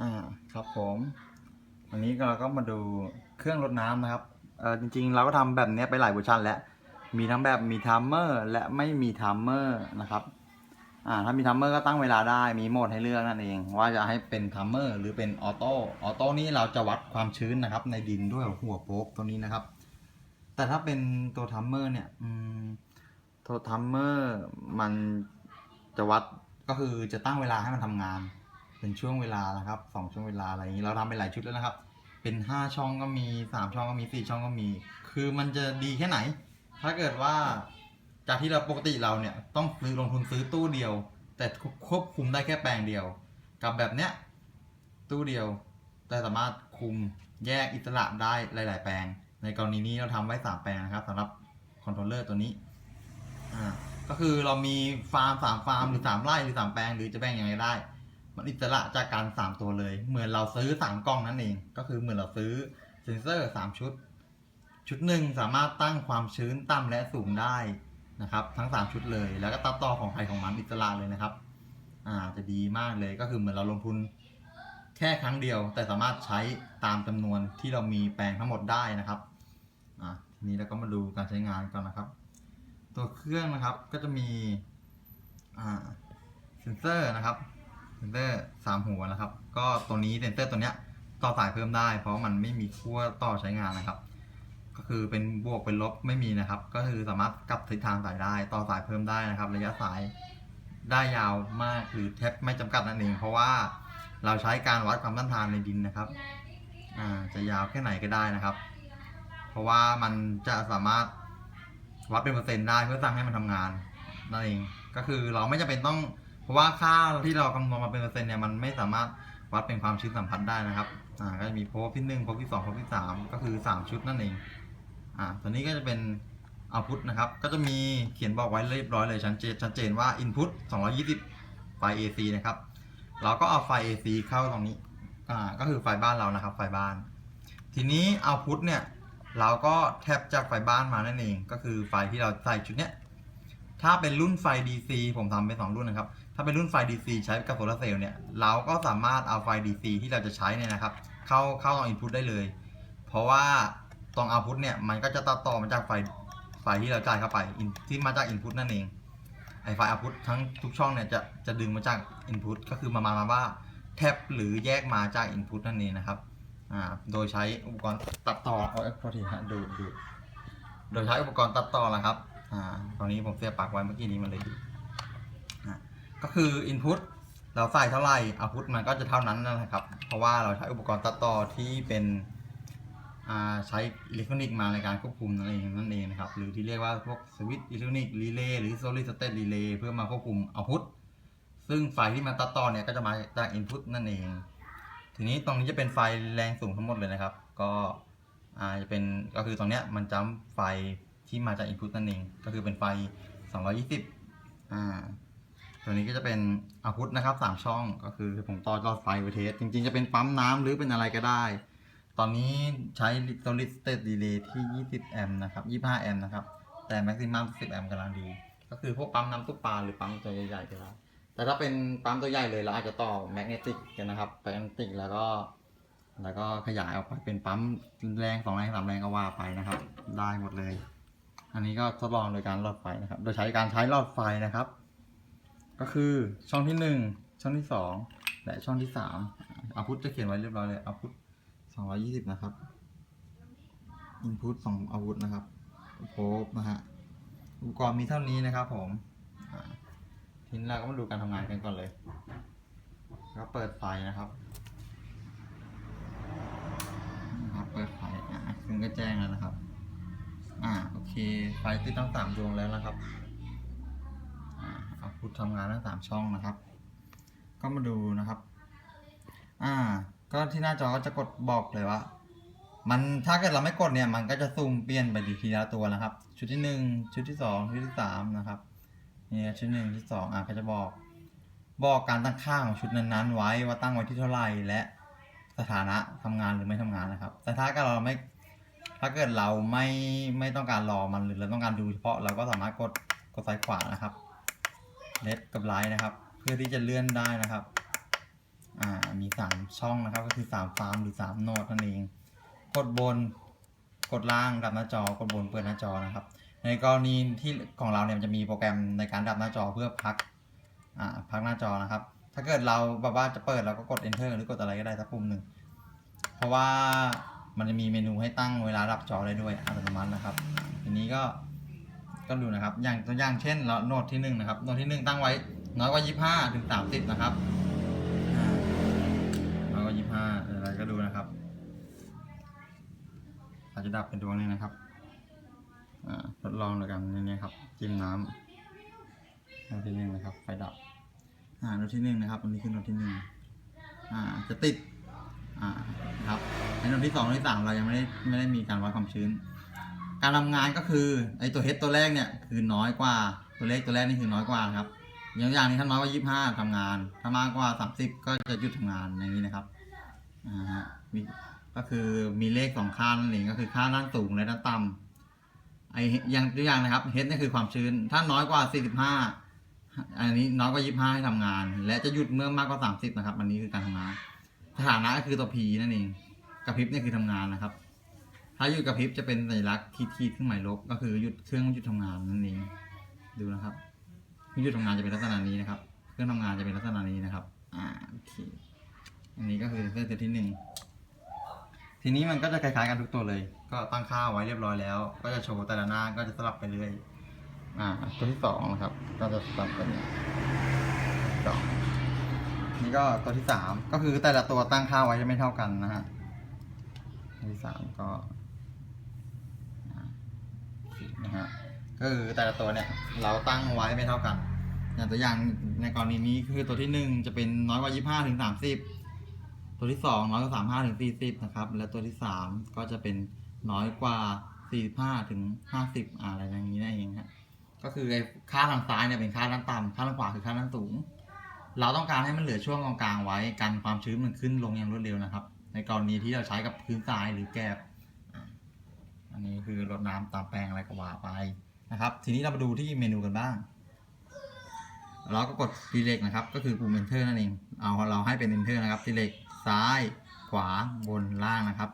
อ่าครับผมวันนี้เราก็มาดูเครื่องรดน้ำนะครับเออจริงๆ เราก็ทำแบบนี้ไปหลายเวอร์ชันแล้ว มีทั้งแบบมีทัมเมอร์และไม่มีทัมเมอร์นะครับอ่าถ้ามีทัมเมอร์ก็ตั้งเวลาได้มีโหมดให้เลือกนั่นเอง ว่าจะให้เป็นทัมเมอร์หรือเป็นออโต้ออโต้นี่เราจะวัดความชื้นนะครับ ในดินด้วยหัวโป๊กตัวนี้นะครับ แต่ถ้าเป็นตัวทัมเมอร์เนี่ยอืมตัวทัมเมอร์มันจะวัดก็คือจะตั้งเวลาให้มันทำงาน เป็นช่วงเวลานะครับสองช่วงเวลาอะไรอย่างนี้เราทำไปหลายชุดแล้วนะครับ เป็นห้าช่องก็มีสามช่องก็มีสี่ช่องก็มี คือมันจะดีแค่ไหน ถ้าเกิดว่าจากที่เราปกติเราเนี่ยต้องซื้อลงทุนซื้อตู้เดียว แต่ควบคุมได้แค่แปลงเดียว กับแบบเนี้ยตู้เดียว แต่สามารถคุมแยกอิสระได้หลาย ๆ แปลง ในกรณีนี้เราทำไว้สามแปลงนะครับสำหรับคอนโทรลเลอร์ตัวนี้อ่าก็คือเรามีฟาร์มสามฟาร์มหรือสามไร่หรือสามแปลงหรือจะแบ่งยังไงได้ มันอิสระจากการสามตัวเลย เหมือนเราซื้อสามกล้องนั่นเอง ก็คือเหมือนเราซื้อเซนเซอร์สามชุด ชุดหนึ่งสามารถตั้งความชื้นต่ำและสูงได้นะครับ ทั้ง 3 ชุดเลย แล้วก็ตัดต่อของใครของมันอิสระเลยนะครับ อ่าจะดีมากเลยก็คือเหมือนเราลงทุนแค่ครั้งเดียว แต่สามารถใช้ตามจำนวนที่เรามีแปลงทั้งหมดได้นะครับอ่าทีนี้เราก็มาดูการใช้งานก่อนนะครับ ตัวเครื่องนะครับก็จะมีอ่าเซนเซอร์นะครับ นเซอร์สามหัวนะครับ ก็ตัวนี้เซนเซอร์ตัวเนี้ยต่อสายเพิ่มได้ เพราะมันไม่มีขั้วต่อใช้งานนะครับ ก็คือเป็นบวกเป็นลบไม่มีนะครับ ก็คือสามารถกลับทิศทางสายได้ ต่อสายเพิ่มได้นะครับ ระยะสายได้ยาวมากหรือแทบไม่จำกัดนั่นเอง เพราะว่าเราใช้การวัดความต้านทานในดินนะครับอ่าจะยาวแค่ไหนก็ได้นะครับ เพราะว่ามันจะสามารถวัดเป็นเปอร์เซ็นต์ได้เพื่อสั่งให้มันทำงานนั่นเอง ก็คือเราไม่จำเป็นต้อง เพราะว่าค่าที่เราคำนวณมาเป็นเปอร์เซ็นต์เนี่ยมันไม่สามารถวัดเป็นความชื้นสัมผัสได้นะครับอ่าก็จะมีโพบที่หนึ่งโพบที่สองโพบที่สามก็คือสามชุดนั่นเองอ่าตัวนี้ก็จะเป็นเอาพุทนะครับ ก็จะมีเขียนบอกไว้เรียบร้อยเลยชัดเจนชัดเจนว่า input 220 ไฟ AC นะครับ เราก็เอาไฟ AC เข้าตรงนี้ อ่า ก็คือไฟบ้านเรานะครับ ไฟบ้าน ทีนี้เอาพุทเนี่ย เราก็แทบจากไฟบ้านมานั่นเอง ก็คือไฟที่เราใส่ชุดเนี้ย ถ้าเป็นรุ่นไฟ DC ผมทำเป็นสองรุ่นนะครับ ถ้าเป็นรุ่นไฟ DC ใช้กับโซลาร์เซลล์เนี่ย เราก็สามารถเอาไฟ DC ที่เราจะใช้เนี่ยนะครับ เข้าเข้าตรง input ได้เลย เพราะว่าตรง output เนี่ย มันก็จะตัดต่อมาจากไฟไฟที่เราจ่ายเข้าไปที่มาจาก input นั่นเอง ไอไฟ output ทั้งทุกช่องเนี่ยจะจะดึงมาจาก input ก็คือมามามาว่าแท็บหรือแยกมาจาก input นั่นเองนะครับอ่าโดยใช้อุปกรณ์ตัดต่อเอาโทษทีฮะดูดู โดยใช้อุปกรณ์ตัดต่อนะครับ อ่า ตอนนี้ผมเสียบปลั๊กไว้เมื่อกี้นี้มันเลยดู ก็คือ input เราใส่เท่าไหร่ output มันก็จะเท่านั้นนะครับ เพราะว่าเราใช้อุปกรณ์ตัดต่อที่เป็นใช้อิเล็กทรอนิกส์มาในการควบคุมนั่นเองนั่นเองนะครับ หรือที่เรียกว่าพวกสวิตช์อิเล็กทรอนิกส์รีเลย์หรือ solid state relay เพื่อมาควบคุม output ซึ่งไฟที่มาตัดต่อเนี่ยก็จะมาจาก input นั่นเอง ทีนี้ตรงนี้จะเป็นไฟแรงสูงทั้งหมดเลยนะครับ ก็จะเป็นก็คือตรงเนี้ยมันจัมไฟที่มาจาก input นั่นเอง ก็คือเป็นไฟ 220อ่า ตัวนี้ก็จะเป็นอาพุทนะครับ3ช่องก็คือผมต่อหลอดไฟไวเทสจริงๆจะเป็นปั๊มน้ำหรือเป็นอะไรก็ได้ ตอนนี้ใช้ solid state relay ที่ 20 แอมป์นะครับ 25 แอมป์นะครับ แต่ maximum 10 แอมป์กำลังดี ก็คือพวกปั๊มน้ำตุ๊กปลาหรือปั๊มตัวใหญ่ๆก็ได้แต่ถ้าเป็นปั๊มตัวใหญ่เลยเราอาจจะต่อแมกเนติกกันนะครับแมกเนติกแล้วก็ แล้วก็ขยายออกไปเป็นปั๊มแรงสองแรงสามแรงก็ว่าไปนะครับ ได้หมดเลย อันนี้ก็ทดลองโดยการหลอดไฟนะครับ โดยใช้การใช้หลอดไฟนะครับ ก็คือช่องที่หนึ่งช่องที่สองและช่องที่สามอาพุทจะเขียนไว้เรียบร้อยเลยอาพุทสองร้อยี่สิบนะครับอินพุตสองอาวุธนะครับโพบนะฮะอุปกรณ์มีเท่านี้นะครับ ผมทีนี้เราก็มาดูการทำงานกันก่อนเลยก็เปิดไฟนะครับนะครับเปิดไฟอ่าซึ่งก็แจ้งแล้วนะครับ อ่าโอเค ไฟติดทั้งสามดวงแล้วนะครับ ททำงานทั้งสามช่องนะครับ ก็มาดูนะครับ อ่า ก็ที่หน้าจอก็จะกดบอกเลยว่า มันถ้าเกิดเราไม่กดเนี่ย มันก็จะซูมเปลี่ยนไปทีละตัวนะครับ ชุดที่หนึ่งชุดที่สองชุดที่สามนะครับนี่ชุดหนึ่งชุดสองอะก็จะบอก บอกการตั้งค่าของชุดนั้นๆ ไว้ว่าตั้งไว้ที่เท่าไหร่และสถานะทำงานหรือไม่ทำงานนะครับ แต่ถ้าเกิดเราไม่ ถ้าเกิดเราไม่ไม่ต้องการรอมันหรือเราต้องการดูเฉพาะเราก็สามารถกดกดซ้ายขวานะครับ เลฟกับไลท์นะครับ เพื่อที่จะเลื่อนได้นะครับ อ่ามีสามช่องนะครับ ก็คือสามฟาร์มหรือสามโนดนั่นเอง กดบนกดล่างดับหน้าจอกดบนเปิดหน้าจอนะครับ ในกรณีที่ของเราเนี่ยมันจะมีโปรแกรมในการดับหน้าจอเพื่อพักอ่าพักหน้าจอนะครับ ถ้าเกิดเราแบบว่าจะเปิดเราก็กด enter หรือกดอะไรก็ได้สักปุ่มหนึ่งเพราะว่ามันจะมีเมนูให้ตั้งเวลาดับจอได้ด้วยอัตโนมัตินะครับ ทีนี้ก็ ก็ดูนะครับ อย่างตัวอย่างเช่นเราโนดที่หนึ่งนะครับโนดที่หนึ่งตั้งไว้น้อยกว่ายี่ห้าถึงสามสิบนะครับน้อยกว่ายี่ห้าอะไรก็ดูนะครับอาจจะดับเป็นดวงนึงนะครับทดลองเลยกันนนี้ครับจิ้มน้ำโหนดที่หนึ่งนะครับไฟดับอ่าโนดที่หนึ่งนะครับอันนี้คือโนดที่หนึ่งอ่าจะติดอ่าครับในโนดที่สองโนดที่สามเรายังไม่ได้ไม่ได้มีการวัดความชื้น การทำงานก็คือไอตัวเฮดตัวแรกเนี่ยคือน้อยกว่าตัวเลขตัวแรกนี่คือน้อยกว่าครับอย่างอย่างนี้ถ้าน้อยกว่ายี่ห้าทำงาน ถ้ามากกว่าสามสิบก็จะหยุดทำงานอย่างนี้นะครับอ่าฮะก็คือมีเลขสองค่านั่นเองก็คือค่าด้านสูงและด้านต่ำไออย่างตัวอย่างนะครับเฮดนี่คือความชื้น ถ้าน้อยกว่าสี่สิบห้าอันนี้น้อยกว่ายี่ห้าให้ทำงาน และจะหยุดเมื่อมากกว่าสามสิบนะครับ อันนี้คือการทำงานสถานะก็คือตัว P นั่นเองกระพริบนี่คือทำงานนะครับ ถ้าหยุดกระพริบจะเป็นสัญลักษณ์ขีดขีดๆเครื่องหมายลบก็คือหยุดเครื่องหยุดทำงานนั่นเองดูนะครับหยุดทำงานจะเป็นลักษณะนี้นะครับ เครื่องทำงานจะเป็นลักษณะนี้นะครับ อ่าโอเคอันนี้ก็คือเซนเซอร์ตัวที่หนึ่งทีนี้มันก็จะคล้ายๆกันทุกตัวเลย ก็ตั้งค่าไว้เรียบร้อยแล้ว ก็จะโชว์แต่ละหน้าก็จะสลับไปเรื่อยอ่าตัวที่สองนะครับ ก็จะสลับกันสองนี่ก็ตัวที่สามก็คือแต่ละตัวตั้งค่าไว้จะไม่เท่ากันนะฮะตัวที่สามก็ นะฮะก็คือแต่ละตัวเนี่ยเราตั้งไว้ไม่เท่ากัน อย่างตัวอย่างในกรณีนี้คือตัวที่หนึ่งจะเป็นน้อยกว่ายี่ห้าถึงสามสิบตัวที่สองน้อยกว่าสามห้าถึงสี่สิบนะครับและตัวที่สามก็จะเป็นน้อยกว่าสี่ห้าถึงห้าสิบอะไรอย่างนี้นั่นเองฮะก็คือไอ้ค่าทางซ้ายเนี่ยเป็นค่าด้านต่ำค่าทางขวาคือค่าด้านสูง เราต้องการให้มันเหลือช่วงกลางๆไว้กันความชื้นมันขึ้นลงอย่างรวดเร็วนะครับ ในกรณีที่เราใช้กับพื้นทรายหรือแกบ อันนี้คือรดน้ำตามแปลงอะไรก็ว่าไปนะครับ ทีนี้เรามาดูที่เมนูกันบ้าง เราก็กด select นะครับ ก็คือปุ่ม enter นั่นเอง เอาเราให้เป็น enter นะครับ select ซ้าย ขวาบนล่างนะครับ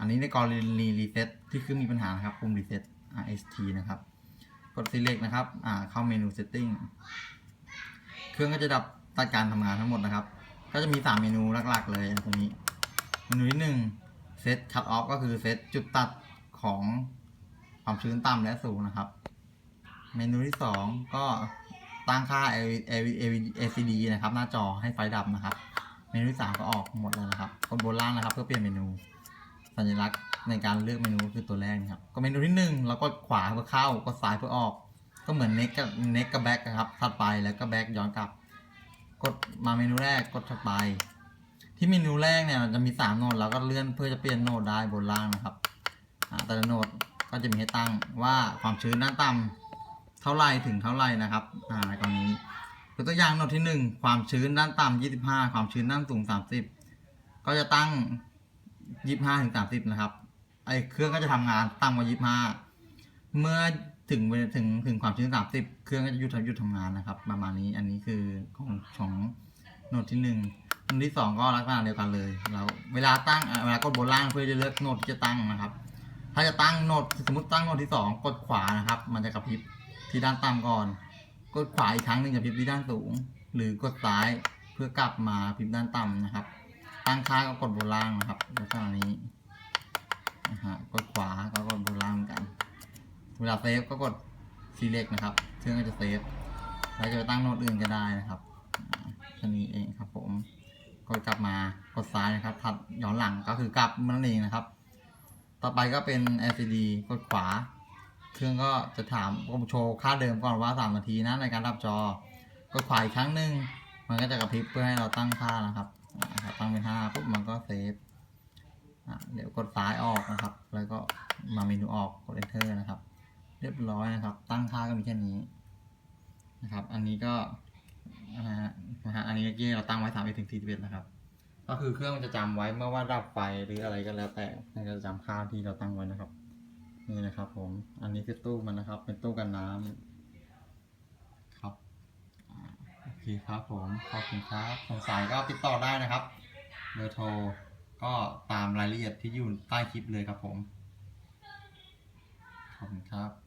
อันนี้ในกรณี reset ที่คือมีปัญหานะครับปุ่ม reset rst นะครับ กด select นะครับเข้าเมนู setting เครื่องก็จะดับตัดการทำงานทั้งหมดนะครับ ก็จะมี 3 เมนูหลักๆ เลยตรงนี้ เมนูที่หนึ่งเซตคั t ออฟก็คือเซตจุดตัด ของความชื้นต่ำและสูงนะครับ เมนูที่สองก็ตั้งค่า LCD นะครับ หน้าจอให้ไฟดับนะครับ เมนูที่สามก็ออกหมดแล้วนะครับกดบนล่างนะครับ เพื่อเปลี่ยนเมนู สัญลักษณ์ในการเลือกเมนูก็คือตัวแรกนะครับ ก็เมนูที่หนึ่งเราก็ขวาเพื่อเข้ากดซ้ายเพื่อออก ก็เหมือนเน็กกับเน็กกับแบ็กนะครับถัดไปแล้วก็แบ็กย้อนกลับ กดมาเมนูแรกกดถัดไป ที่เมนูแรกเนี่ยจะมีสามโหนดเราก็เลื่อนเพื่อจะเปลี่ยนโหนดได้บนล่างนะครับ แต่ละโนดก็จะมีให้ตั้งว่าความชื้นด้านต่ำเท่าไรถึงเท่าไรนะครับอ่าในกรณีนี้ยกตัวอย่างโนดที่หนึ่งความชื้นด้านต่ำยี่สิบห้าความชื้นด้านสูงสามสิบก็จะตั้งยี่ห้าถึงสามสิบนะครับไอเครื่องก็จะทำงานต่ำกว่ายี่ห้าเมื่อถึงเวลาถึงถึงความชื้นสามสิบเครื่องก็จะหยุดทำหยุดทำงานนะครับ ประมาณนี้อันนี้คือของของโนดที่หนึ่งโนดที่สองก็ลักษณะเดียวกันเลย เราเวลาตั้งเวลากดบนล่างเพื่อจะเลือกโนดที่จะตั้งนะครับ ถ้าจะตั้งโหนดสมมติตั้งโหนดที่สองกดขวานะครับ มันจะกระพริบที่ด้านต่ำก่อน กดขวาอีกครั้งหนึ่งกระพริบที่ด้านสูง หรือกดซ้ายเพื่อกลับมาพริบด้านต่ำนะครับ ตั้งค่าก็กดบนล่างนะครับลักษณะนี้นะฮะกดขวาก็กดบนล่างเหมือนกัน เวลาเซฟก็กด select นะครับเครื่องก็จะเซฟแล้วจะไปตั้งโหนดอื่นก็ได้นะครับอ่าแค่นี้เองครับผมกดกลับมากดซ้ายนะครับถัดย้อนหลังก็คือกลับนั่นเองนะครับ ต่อไปก็เป็น LCD กดขวา เครื่องก็จะถามก็โชว์ค่าเดิมก่อนว่า 3 นาทีนะในการรับจอ กดขวาอีกครั้งหนึ่งมันก็จะกระพริบเพื่อให้เราตั้งค่านะครับตั้งเป็น5ปุ๊บมันก็เซฟเดี๋ยวกดซ้ายออกนะครับ แล้วก็มาเมนูออกกด enter นะครับ เรียบร้อยนะครับ ตั้งค่าก็มีแค่นี้นะครับ อันนี้ก็นะฮะอันนี้เมื่อกี้เราตั้งไว้สามถึงสี่สิบเอ็ดนะครับ ก็คือเครื่องมันจะจำไว้เมื่อว่าดับไฟหรืออะไรก็แล้วแต่มันจะจำค่าที่เราตั้งไว้นะครับ นี่นะครับผมอันนี้คือตู้มันนะครับ เป็นตู้กันน้ำครับโอเคเคครับผมขอบคุณครับสงสัยก็ติดต่อได้นะครับเบอร์โทรก็ตามรายละเอียดที่อยู่ใต้คลิปเลยครับผมขอบคุณครับ